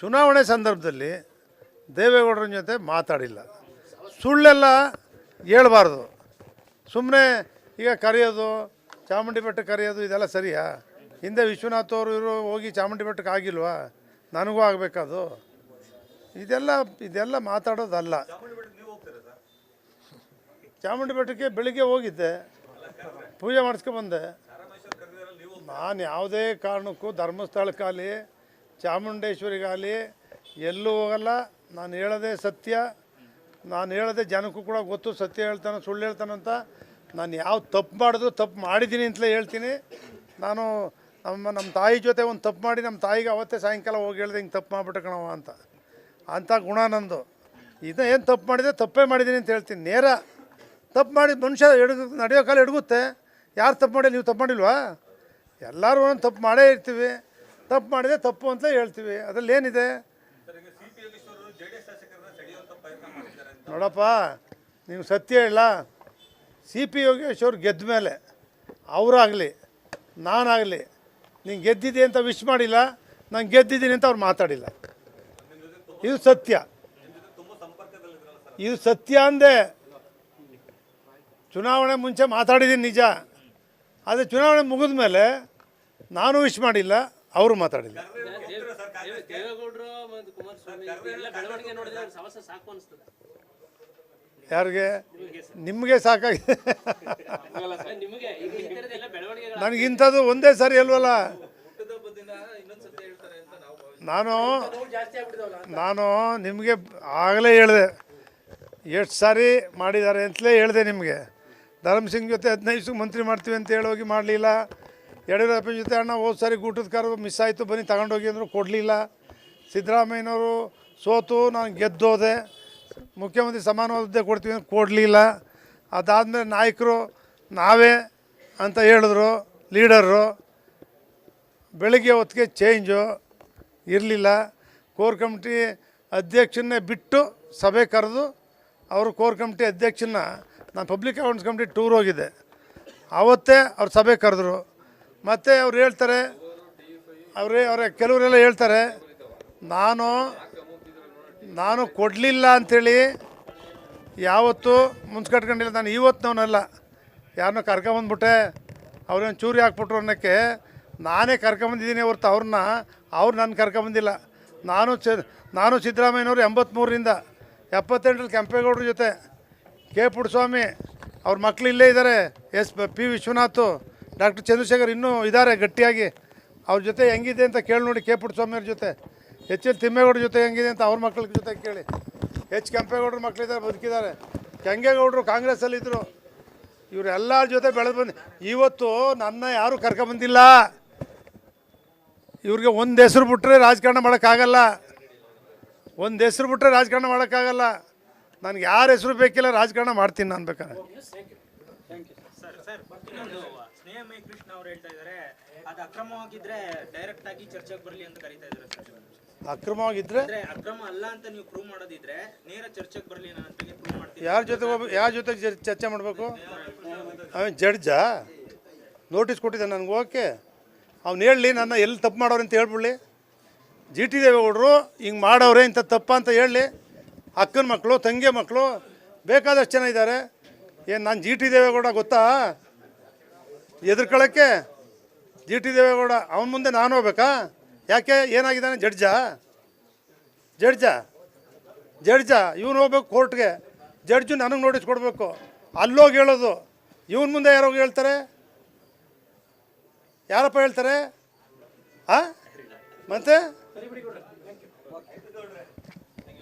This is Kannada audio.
ಚುನಾವಣೆ ಸಂದರ್ಭದಲ್ಲಿ ದೇವೇಗೌಡರ ಜೊತೆ ಮಾತಾಡಿಲ್ಲ. ಸುಳ್ಳೆಲ್ಲ ಹೇಳ್ಬಾರ್ದು. ಸುಮ್ಮನೆ ಈಗ ಕರೆಯೋದು, ಚಾಮುಂಡಿ ಬೆಟ್ಟಕ್ಕೆ ಕರೆಯೋದು ಇದೆಲ್ಲ ಸರಿಯಾ? ಹಿಂದೆ ವಿಶ್ವನಾಥ್ ಅವರು ಇವರು ಹೋಗಿ ಚಾಮುಂಡಿ ಬೆಟ್ಟಕ್ಕೆ ಆಗಿಲ್ವಾ? ನನಗೂ ಆಗಬೇಕದು. ಇದೆಲ್ಲ ಇದೆಲ್ಲ ಮಾತಾಡೋದಲ್ಲ. ಚಾಮುಂಡಿ ಬೆಟ್ಟಕ್ಕೆ ಬೆಳಿಗ್ಗೆ ಹೋಗಿದ್ದೆ. ಪೂಜೆ ಮಾಡಿಸ್ಕೊಂಬಂದೆ ನಾನು ಯಾವುದೇ ಕಾರಣಕ್ಕೂ ಧರ್ಮಸ್ಥಳಕ್ಕಾಗಲಿ ಚಾಮುಂಡೇಶ್ವರಿಗಾಗಲಿ ಎಲ್ಲೂ ಹೋಗಲ್ಲ. ನಾನು ಹೇಳೋದೇ ಸತ್ಯ. ನಾನು ಹೇಳೋದೇ ಜನಕ್ಕೂ ಕೂಡ ಗೊತ್ತು. ಸತ್ಯ ಹೇಳ್ತಾನೆ ಸುಳ್ಳು ಹೇಳ್ತಾನಂತ ನಾನು ಯಾವ ತಪ್ಪು ಮಾಡಿದ್ರು ತಪ್ಪು ಮಾಡಿದ್ದೀನಿ ಅಂತಲೇ ಹೇಳ್ತೀನಿ. ನಾನು ನಮ್ಮ ನಮ್ಮ ತಾಯಿ ಜೊತೆ ಒಂದು ತಪ್ಪು ಮಾಡಿ ನಮ್ಮ ತಾಯಿಗೆ ಅವತ್ತೇ ಸಾಯಂಕಾಲ ಹೋಗಿ ಹೇಳ್ದೆ, ಹಿಂಗೆ ತಪ್ಪು ಮಾಡಿಬಿಟ್ಟೆ ಕಣವ ಅಂತ. ಅಂಥ ಗುಣ ನಂದು. ಇದು ಏನು ತಪ್ಪು ಮಾಡಿದೆ ತಪ್ಪೇ ಮಾಡಿದ್ದೀನಿ ಅಂತ ಹೇಳ್ತೀನಿ. ನೇರ ತಪ್ಪು ಮಾಡಿ ಮನುಷ್ಯ ಎಡಗು ನಡೆಯೋ ಕಾಲ ಎಡಗುತ್ತೆ. ಯಾರು ತಪ್ಪು ಮಾಡಿ ನೀವು ತಪ್ಪು ಮಾಡಿಲ್ವಾ? ಎಲ್ಲರೂ ಒಂದು ತಪ್ಪು ಮಾಡೇ ಇರ್ತೀವಿ. ತಪ್ಪು ಮಾಡಿದೆ ತಪ್ಪು ಅಂತ ಹೇಳ್ತೀವಿ. ಅದ್ರಲ್ಲಿ ಏನಿದೆ ನೋಡಪ್ಪ, ನೀವು ಸತ್ಯ ಹೇಳ. ಸಿ ಪಿ ಯೋಗೇಶ್ ಅವ್ರು ಗೆದ್ದ ಮೇಲೆ, ಅವರಾಗಲಿ, ನಾನಾಗಲಿ, ನೀನು ಗೆದ್ದಿದ್ದೆ ಅಂತ ವಿಶ್ ಮಾಡಿಲ್ಲ, ನಾನು ಗೆದ್ದಿದ್ದೀನಿ ಅಂತ ಅವ್ರು ಮಾತಾಡಿಲ್ಲ. ಇದು ಸತ್ಯ. ಇದು ಸತ್ಯ ಅಂದೆ, ಚುನಾವಣೆ ಮುಂಚೆ ಮಾತಾಡಿದ್ದೀನಿ ನಿಜ. ಆದರೆ ಚುನಾವಣೆ ಮುಗಿದ ಮೇಲೆ ನಾನು ವಿಶ್ ಮಾಡಿಲ್ಲ ಅವರು ಮಾತಾಡಿದ್ರು. ಯಾರಿಗೆ? ನಿಮಗೆ ಸಾಕಾಗಿದೆ ನನಗೆ ಇಂಥದ್ದು ಒಂದೇ ಸಾರಿ ಅಲ್ವಲ್ಲ? ನಾನು ನಾನು ನಿಮಗೆ ಆಗಲೇ ಹೇಳಿದೆ. ಎಷ್ಟು ಸಾರಿ ಮಾಡಿದ್ದಾರೆ ಅಂತಲೇ ಹೇಳಿದೆ ನಿಮಗೆ. ಧರ್ಮಸಿಂಗ್ ಜೊತೆ ಹದಿನೈದು ಮಂತ್ರಿ ಮಾಡ್ತೀವಿ ಅಂತ ಹೇಳೋಗಿ ಮಾಡಲಿಲ್ಲ. ಯಡಿಯೂರಪ್ಪನ ಜೊತೆ ಅಣ್ಣ ಹೋದ ಸಾರಿ ಊಟದ ಕಾರು ಮಿಸ್ ಆಯಿತು, ಬನ್ನಿ ತಗೊಂಡೋಗಿ ಅಂದರು ಕೊಡಲಿಲ್ಲ. ಸಿದ್ದರಾಮಯ್ಯನವರು ಸೋತು, ನಾನು ಗೆದ್ದೋದೆ ಮುಖ್ಯಮಂತ್ರಿ ಸಮಾನವಾದ ಹುದ್ದೆ ಕೊಡ್ತೀವಿ ಅಂತ ಕೊಡಲಿಲ್ಲ. ಅದಾದಮೇಲೆ ನಾಯಕರು ನಾವೇ ಅಂತ ಹೇಳಿದ್ರು, ಲೀಡರು. ಬೆಳಗ್ಗೆ ಹೊತ್ತಿಗೆ ಚೇಂಜು ಇರಲಿಲ್ಲ. ಕೋರ್ ಕಮಿಟಿ ಅಧ್ಯಕ್ಷನ್ನೇ ಬಿಟ್ಟು ಸಭೆ ಕರೆದು ಅವರು ಕೋರ್ ಕಮಿಟಿ ಅಧ್ಯಕ್ಷನ ನಾನು ಪಬ್ಲಿಕ್ ಅಕೌಂಟ್ಸ್ ಕಮಿಟಿ ಟೂರ್ ಹೋಗಿದ್ದೆ. ಆವತ್ತೇ ಅವ್ರು ಸಭೆ ಕರೆದ್ರು. ಮತ್ತು ಅವ್ರು ಹೇಳ್ತಾರೆ, ಅವರೇ ಅವರೇ, ಕೆಲವರೆಲ್ಲ ಹೇಳ್ತಾರೆ, ನಾನು ನಾನು ಕೊಡಲಿಲ್ಲ ಅಂಥೇಳಿ ಯಾವತ್ತೂ ಮುನ್ಸ್ಕಟ್ಕೊಂಡಿಲ್ಲ. ನಾನು ಇವತ್ತಿನವನಲ್ಲ ಯಾರನ್ನೋ ಕರ್ಕೊಂಬಂದ್ಬಿಟ್ಟೆ, ಅವ್ರೇನು ಚೂರಿ ಹಾಕ್ಬಿಟ್ರು ಅನ್ನೋಕ್ಕೆ ನಾನೇ ಕರ್ಕೊಂಬಂದಿದ್ದೀನಿ ಹೊರ್ತು ಅವ್ರನ್ನ, ಅವ್ರು ನನ್ನ ಕರ್ಕೊಂಬಂದಿಲ್ಲ. ನಾನು ಚ, ನಾನು ಸಿದ್ದರಾಮಯ್ಯನವರು ಎಂಬತ್ತ್ಮೂರರಿಂದ ಎಪ್ಪತ್ತೆಂಟರಲ್ಲಿ ಕೆಂಪೇಗೌಡರ ಜೊತೆ ಕೆ ಪುಟ್ಟಸ್ವಾಮಿ ಅವ್ರ ಮಕ್ಕಳು ಇಲ್ಲೇ ಇದ್ದಾರೆ, S, P Vishwanath doctor Chandrashekhar ಇನ್ನೂ ಇದ್ದಾರೆ ಗಟ್ಟಿಯಾಗಿ. ಅವ್ರ ಜೊತೆ ಹೆಂಗಿದೆ ಅಂತ ಕೇಳಿ ನೋಡಿ, ಕೆ ಪುಟ್ಟಸ್ವಾಮಿಯವ್ರ ಜೊತೆ. ಎಚ್ ಎಲ್ ತಿಮ್ಮೇಗೌಡರ ಜೊತೆ ಹೆಂಗಿದೆ ಅಂತ ಅವ್ರ ಮಕ್ಳ ಜೊತೆ ಕೇಳಿ. ಎಚ್ ಕೆಂಪೇಗೌಡರ ಮಕ್ಕಳಿದ್ದಾರೆ ಬದುಕಿದ್ದಾರೆ. ಕೆಂಗೇಗೌಡರು ಕಾಂಗ್ರೆಸ್ಸಲ್ಲಿದ್ದರು ಇವರೆಲ್ಲರ ಜೊತೆ ಬೆಳೆದು ಬಂದು, ಇವತ್ತು ನನ್ನ ಯಾರೂ ಕರ್ಕೊಂಬಂದಿಲ್ಲ ಇವ್ರಿಗೆ ಒಂದು ಹೆಸರು ಬಿಟ್ಟರೆ ರಾಜಕಾರಣ ಮಾಡೋಕ್ಕಾಗಲ್ಲ. ಒಂದು ಹೆಸರು ಬಿಟ್ಟರೆ ರಾಜಕಾರಣ ಮಾಡೋಕ್ಕಾಗಲ್ಲ. ನನಗೆ ಯಾರ ಹೆಸರು ಬೇಕಿಲ್ಲ, ರಾಜಕಾರಣ ಮಾಡ್ತೀನಿ ನಾನು ಬೇಕಾದ್ರೆ ಸರ್ ಸರ್ ಇನ್ನೊಂದು ಸ್ನೇಹಮಯ ಕೃಷ್ಣ ಅವ್ರು ಹೇಳ್ತಾ ಇದ್ದಾರೆ ಅದು ಅಕ್ರಮವಾಗಿದ್ರೆ ಡೈರೆಕ್ಟ್ ಆಗಿ ಚರ್ಚೆಗೆ ಬರಲಿ ಅಂತ ಕರೀತಾ ಇದ್ದಾರೆ ಸರ್ ಅಕ್ರಮವಾಗಿದ್ದರೆ ಅಂದ್ರೆ ಅಕ್ರಮ ಅಲ್ಲ ಅಂತ ನೀವು ಪ್ರೂವ್ ಮಾಡೋದಿದ್ರೆ ನೇರ ಚರ್ಚೆಗೆ ಬರಲಿ ನನ್ನ ಪ್ರೂವ್ ಮಾಡ್ತೀನಿ ಯಾರ ಜೊತೆ ಯಾರ ಜೊತೆ ಚರ್ಚೆ ಮಾಡಬೇಕು? ಅವನ್ ಜಡ್ಜಾ? ನೋಟಿಸ್ ಕೊಟ್ಟಿದ್ದೆ ನನಗೆ ಓಕೆ. ಅವ್ನು ಹೇಳಲಿ ನನ್ನ ಎಲ್ಲಿ ತಪ್ಪು ಮಾಡೋರು ಅಂತ ಹೇಳ್ಬಿಡ್ಲಿ. ಜಿ ಟಿ ದೇವೇಗೌಡರು ಹಿಂಗೆ ಮಾಡೋರೆ ಇಂಥ ತಪ್ಪ ಅಂತ ಹೇಳಲಿ. ಅಕ್ಕನ ಮಕ್ಕಳು ತಂಗಿ ಮಕ್ಕಳು ಬೇಕಾದಷ್ಟು ಜನ ಇದ್ದಾರೆ ಏನು, ನಾನು ಜಿ ಟಿ ದೇವೇಗೌಡ ಗೊತ್ತಾ? ಎದುರ್ಕೊಳ್ಳೋಕ್ಕೆ ಜಿ ಟಿ ದೇವೇಗೌಡ, ಅವನ ಮುಂದೆ ನಾನು ಹೋಗ್ಬೇಕಾ? ಯಾಕೆ, ಏನಾಗಿದ್ದಾನೆ, ಜಡ್ಜಾ? ಜಡ್ಜಾ? ಜಡ್ಜ, ಇವನು ಹೋಗ್ಬೇಕು ಕೋರ್ಟ್ಗೆ. ಜಡ್ಜು ನನಗೆ ನೋಟಿಸ್ ಕೊಡಬೇಕು. ಅಲ್ಲೋಗಿ ಹೇಳೋದು. ಇವನ ಮುಂದೆ ಯಾರೋಗಿ ಹೇಳ್ತಾರೆ? ಯಾರಪ್ಪ ಹೇಳ್ತಾರೆ? ಆ? ಮತ್ತೆ?